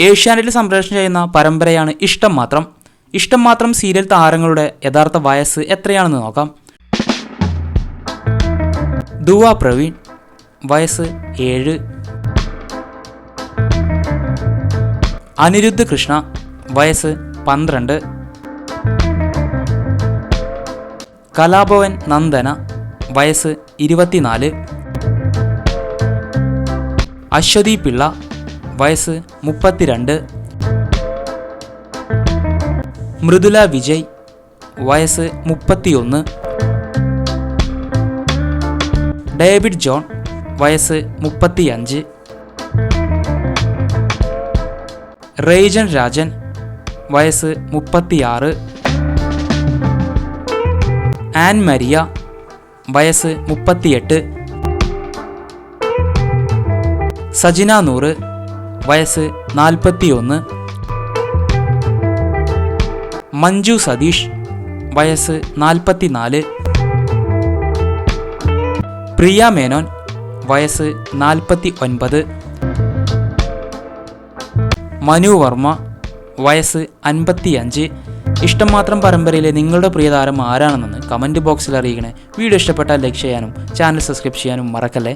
ഏഷ്യാനെറ്റിൽ സംപ്രേഷണം ചെയ്യുന്ന പരമ്പരയാണ് ഇഷ്ടം മാത്രം. ഇഷ്ടം മാത്രം സീരിയൽ താരങ്ങളുടെ യഥാർത്ഥ വയസ്സ് എത്രയാണെന്ന് നോക്കാം. ദുവ പ്രവീൺ വയസ്സ് ഏഴ്. അനിരുദ്ധ് കൃഷ്ണ വയസ്സ് പന്ത്രണ്ട്. കലാഭവൻ നന്ദന വയസ്സ് ഇരുപത്തിനാല്. അശ്വതി പിള്ള വയസ്സ് മുപ്പത്തിരണ്ട്. മൃദുല വിജയ് വയസ്സ് മുപ്പത്തിയൊന്ന്. ഡേവിഡ് ജോൺ വയസ്സ് മുപ്പത്തിയഞ്ച്. റേജൻ രാജൻ വയസ്സ് മുപ്പത്തിയാറ്. ആൻ മരിയ വയസ്സ് മുപ്പത്തിയെട്ട്. സജിന നൂറ് വയസ്സ് നാൽപ്പത്തിയൊന്ന്. മഞ്ജു സതീഷ് വയസ്സ് നാൽപ്പത്തിനാല്. പ്രിയ മേനോൻ വയസ്സ് നാൽപ്പത്തി ഒൻപത് മനു വർമ്മ വയസ്സ് അൻപത്തിയഞ്ച്. ഇഷ്ടം മാത്രം പരമ്പരയിലെ നിങ്ങളുടെ പ്രിയതാരം ആരാണെന്ന് കമന്റ് ബോക്സിൽ അറിയിക്കണേ. വീഡിയോ ഇഷ്ടപ്പെട്ടാൽ ലൈക്ക് ചെയ്യാനും ചാനൽ സബ്സ്ക്രൈബ് ചെയ്യാനും മറക്കല്ലേ?